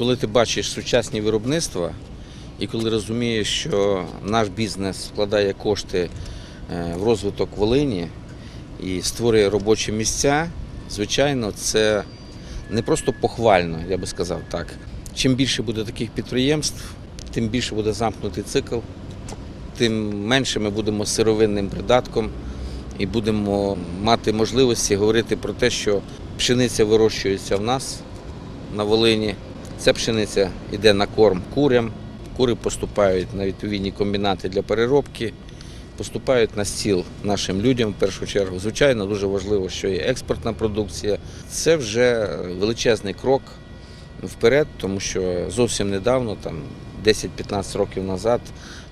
Коли ти бачиш сучасні виробництва, і коли розумієш, що наш бізнес вкладає кошти е, в розвиток Волині і створює робочі місця, звичайно, це не просто похвально, я би сказав так. Чим більше буде таких підприємств, тим більше буде замкнутий цикл, тим менше ми будемо сировинним придатком і будемо мати можливості говорити про те, що пшениця вирощується в нас на Волині. Ця пшениця йде на корм курям. Кури поступають на відповідні комбінати для переробки, поступають на стіл нашим людям в першу чергу. Звичайно, дуже важливо, що є експортна продукція. Це вже величезний крок вперед, тому що зовсім недавно, там 10-15 років назад,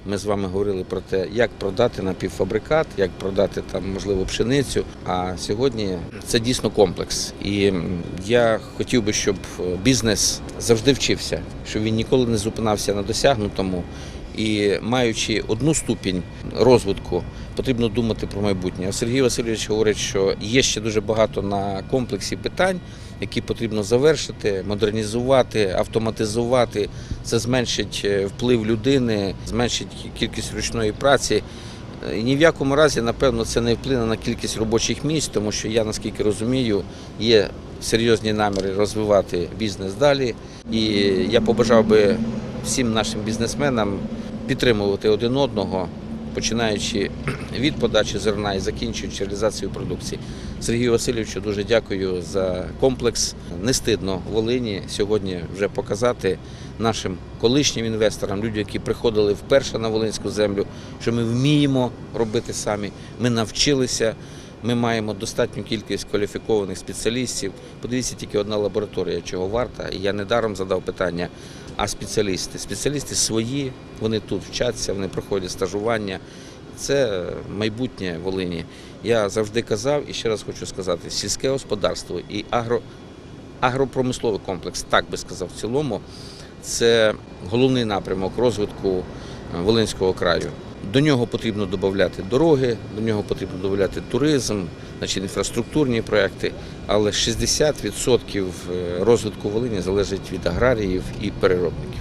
ми з вами говорили про те, як продати напівфабрикат, як продати там можливо пшеницю. А сьогодні це дійсно комплекс. І я хотів би, щоб е, бізнес завжди вчився, щоб він ніколи не зупинався на досягнутому. І маючи одну ступінь розвитку, потрібно думати про майбутнє. Сергій Васильович говорить, що є ще дуже багато на комплексі питань, які потрібно завершити, модернізувати, автоматизувати. Це зменшить е, вплив людини, зменшить кількість ручної праці. І ні в якому разі, напевно, це не вплине на кількість робочих місць, тому що я наскільки розумію, є серйозні наміри розвивати бізнес далі. І я побажав би всім нашим бізнесменам підтримувати один одного, починаючи від подачі зерна і закінчуючи реалізацією продукції. Сергію Васильовичу дуже дякую за комплекс. Не стидно Волині сьогодні вже показати нашим колишнім інвесторам, людям, які приходили вперше на Волинську землю, що ми вміємо робити самі. Ми навчилися. Ми маємо достатню кількість кваліфікованих спеціалістів. Подивіться, тільки одна лабораторія, чого варта. І я недаром задав питання. А спеціалісти? Спеціалісти свої, вони тут вчаться, вони проходять стажування. Це майбутнє Волині. Я завжди казав і ще раз хочу сказати: сільське господарство і агро, агропромисловий комплекс, так би сказав, в цілому, це головний напрямок розвитку Волинського краю. До нього потрібно додати дороги, до нього потрібно додати туризм, значить інфраструктурні проекти, але 60% розвитку Волині залежить від аграріїв і переробників.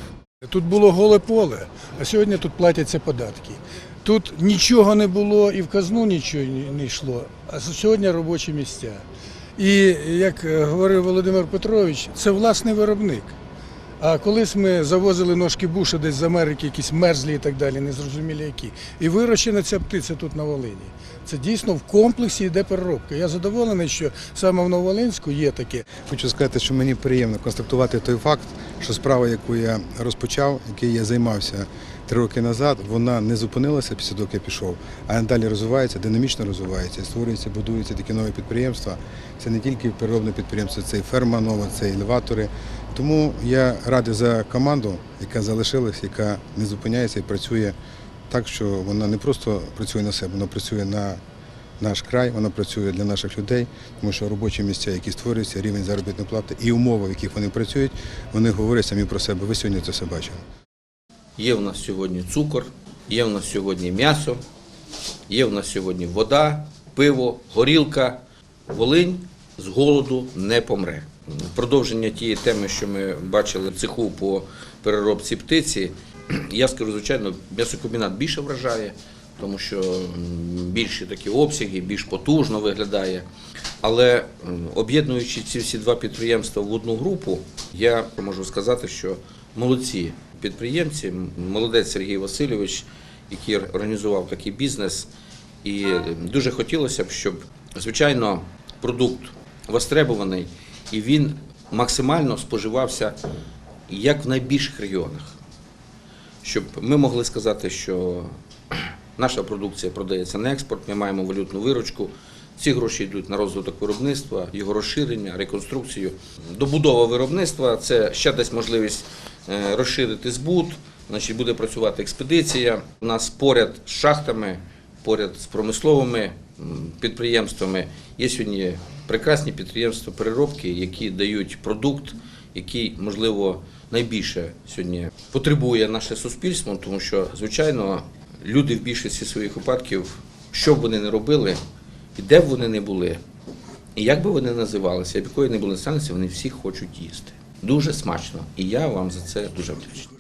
Тут було голе поле, а сьогодні тут платяться податки. Тут нічого не було і в казну нічого не- не йшло, а сьогодні робочі місця. І як е, говорив Володимир Петрович, це власний виробник. А колись ми завозили ножки буша десь з Америки, якісь мерзлі і так далі, незрозумілі які. І вирощена ця птиця тут на Волині. Це дійсно в комплексі йде переробка. Я задоволений, що саме в Нововолинську є таке. Хочу сказати, що мені приємно констатувати той факт, що справа, яку я розпочав, який я займався три роки назад, вона не зупинилася після того, як я пішов, а далі розвивається, динамічно розвивається, створюються, будуються такі нові підприємства. Це не тільки переробне підприємство, це і ферма нова, це і елеватори. Тому я радий за команду, яка залишилась, яка не зупиняється і працює так, що вона не просто працює на себе, вона працює на наш край, вона працює для наших людей, тому що робочі місця, які створюються, рівень заробітної плати і умови, в яких вони працюють, вони говорять самі про себе. Ви сьогодні це все бачили. Є в нас сьогодні цукор, є в нас сьогодні м'ясо, є в нас сьогодні вода, пиво, горілка. Волинь з голоду не помре. Продовження тієї теми, що ми бачили в цеху по переробці птиці, я скажу, звичайно, м'ясокомбінат більше вражає, тому що більші такі обсяги, більш потужно виглядає. Але об'єднуючи ці всі два підприємства в одну групу, я можу сказати, що молодці підприємці, молодець Сергій Васильович, який організував такий бізнес. І дуже хотілося б, щоб, звичайно, продукт востребований і він максимально споживався як в найбільших регіонах. Щоб ми могли сказати, що наша продукція продається на експорт, ми маємо валютну виручку. Ці гроші йдуть на розвиток виробництва, його розширення, реконструкцію. Добудова виробництва це ще дасть можливість е, розширити збут, значить буде працювати експедиція. У нас поряд з шахтами, поряд з промисловими підприємствами є сьогодні прекрасні підприємства переробки, які дають продукт, який, можливо, найбільше сьогодні потребує наше суспільство, тому що, звичайно, люди в більшості своїх випадків, що б вони не робили, і де б вони не були, і як би вони називалися, якої не були національності, вони всі хочуть їсти. дуже смачно. І я вам за це дуже вдячний.